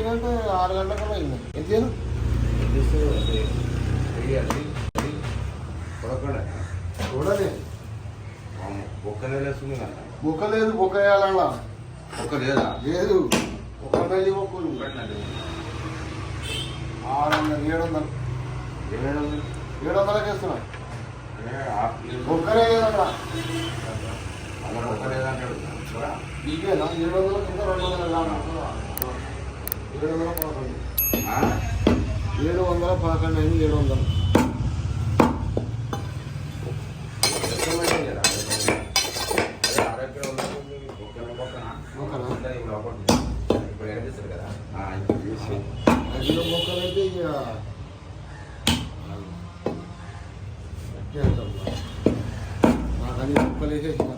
పోయినట్టు ఆరు గంటలకు అయింది ఏం చేయను చూడలే ఒక్క నెల వేస్తుంది కదా బుక్క లేదు బుక్క వేయాలన్నా ఒక్క లేదా లేదు ఒక నెల బొక్కలు ఆరు వందలు ఏడు వందలు ఏమేమి ఏడు వందలకి ఇస్తున్నా బొక్కనే లేదన్నా అలా ఒక్క లేదంటాడు ఇదేనా ఏడు వందల కింద రెండు వందల ఏడు వందల పదకొండు. ఏడు వందల పదకొండు అయింది ఏడు వందలు అదిలో మొక్కలు అయితే ఇక నాకు అన్ని మొక్కలు వేసేసిన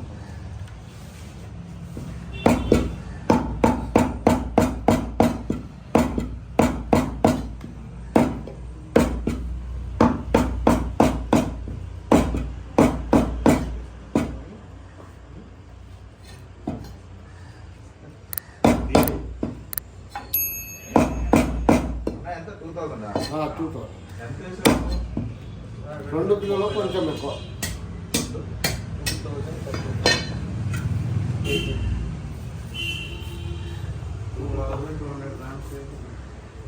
టూ థౌసండ్ రెండు కిలోలు కొంచెం ఎక్కువ.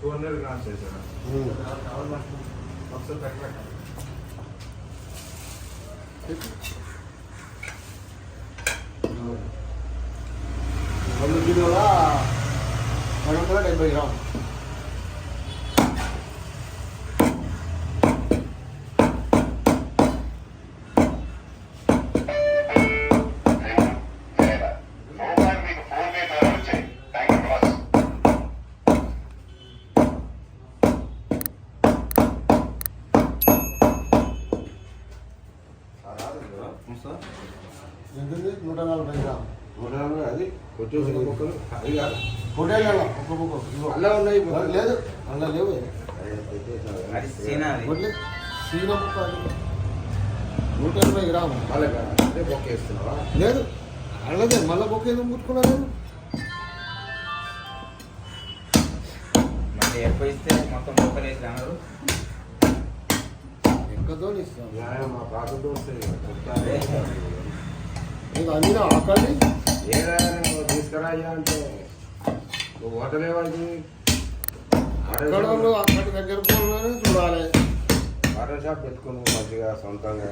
టూ హండ్రెడ్ గ్రామ్స్ వేసారా? ఒకసారి తక్కువ రెండు కిలోల రెండు వందల డెబ్బై గ్రాములు. ఎంతుంది? నూట నలభై గ్రాములు. అది కొంచెం మొక్కలు అది కాదు. పొటేలు ఒక్క బుక్క. ఇదిగో. అలా ఉన్నాయి లేదు అలా లేవు. అది సీనా సీన ముక్క అది. నూట ఎనభై గ్రాములు. అలాగా అంటే బొక్క వేస్తున్నావా? లేదు. అల్లదే మళ్ళీ బొక్క ఎందుకు ముట్టుకున్నా నేను ఇస్తే మొత్తం మొక్కలు వేసి అన్నారు పాత దోస్తే నీకు అందిన ఆకలి ఏడా నువ్వు తీసుకురా అయ్యా అంటే నువ్వు హోటలేవాడికి అక్కడ అక్కడి దగ్గర చూడాలి. వాటర్ షాప్ పెట్టుకుని మంచిగా సొంతంగా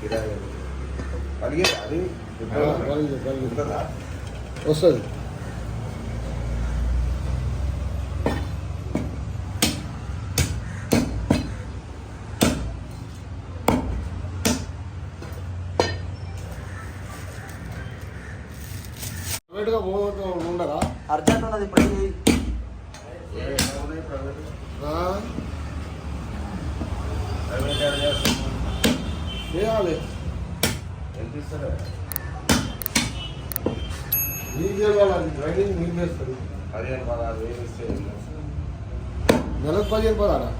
కిరాయి. కలిగి అది వస్తుంది. ప్రైవేట్గా పోతూ ఉండరా? అర్జెంట్ ఉన్నది ఇప్పుడు. చేయాలి. ఎంత ఇస్తారా మీకు చేయాలి ట్రైనింగ్ మీకు చేస్తారు పదిహేను పదహారు వేలు ఇస్తే నెలకు పదిహేను పదారా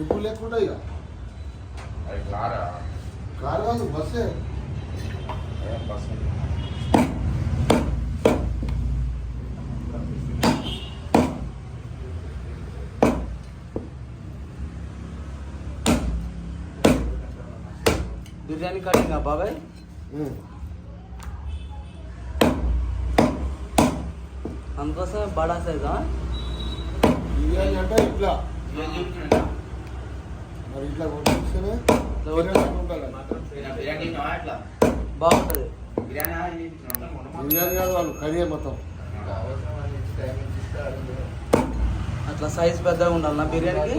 ఇప్పుడు లేకుండా ఇక. అది క్లారా కారు కాదు బస్సే. బస్సు? బిర్యానీ కటింగ్ బాబాయ్. అందుకోసం బడా సైజా? బిర్యానీ అంటే ఇట్లా. మరి ఇట్లా. బాగుంటుంది. బిర్యానీ కాదు వాళ్ళు కడిగే మొత్తం. అట్లా సైజ్ పెద్దగా ఉండాలి నా బిర్యానీకి?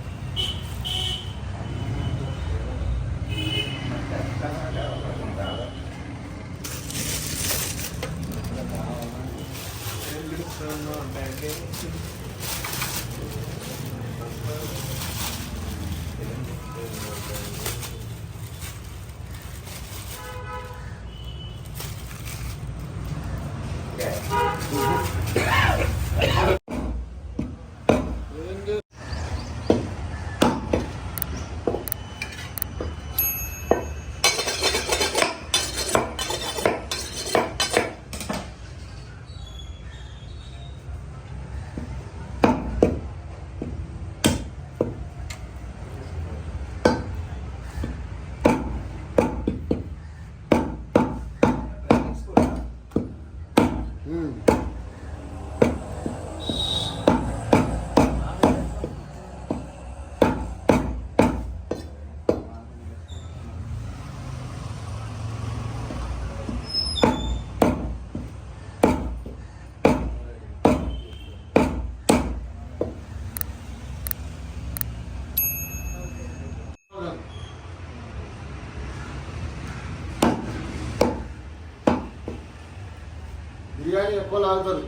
బిర్యానీ ఎక్కువ లాగుతుంది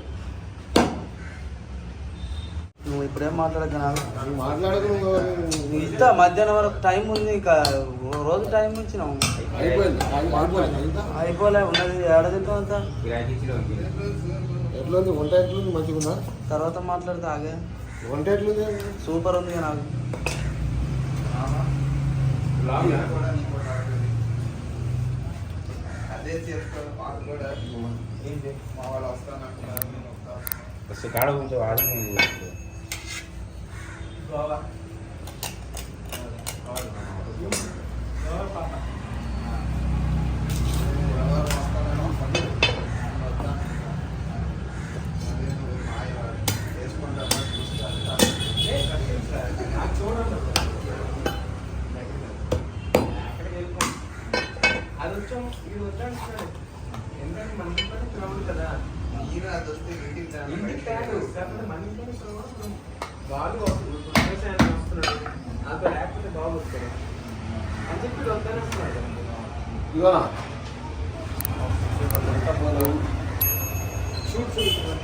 నువ్వు ఇప్పుడేం మాట్లాడక నాకు నువ్వు మాట్లాడకు ఇస్తా మధ్యాహ్నం వరకు టైం ఉంది ఇంకా రోజు టైం ఇచ్చినాము అయిపోయింది టైం అయిపోయింది ఇంత అయిపోలే ఉన్నది ఏడ తింటాం అంతా? ఎట్లుంది వంట ఎట్లుంది మంచిగా తర్వాత మాట్లాడితే ఆగే. వంట ఎట్లుంది? సూపర్ ఉంది నాకు. అదే చేసుకోవాలి పాత కూడా ఏంటి? మా వాళ్ళు వస్తానంటున్నారు నేను వస్తాను. కాడ కొంచెం గోవా. వచ్చాం ఇది వచ్చాడు ఎందుకంటే మన ఇంట్లోనే పిలవదు కదా. మీరు అది వస్తే ఇంటికి తేడు కాకపోతే మన ఇంట్లోనే పిలవదు బాగా వస్తుంది వ్యవసాయానికి వస్తున్నాడు. నాతో లేకపోతే బాగా వస్తాడు. అని చెప్పి వద్దనే వస్తున్నాడు ఇవాళ షూట్ షూట్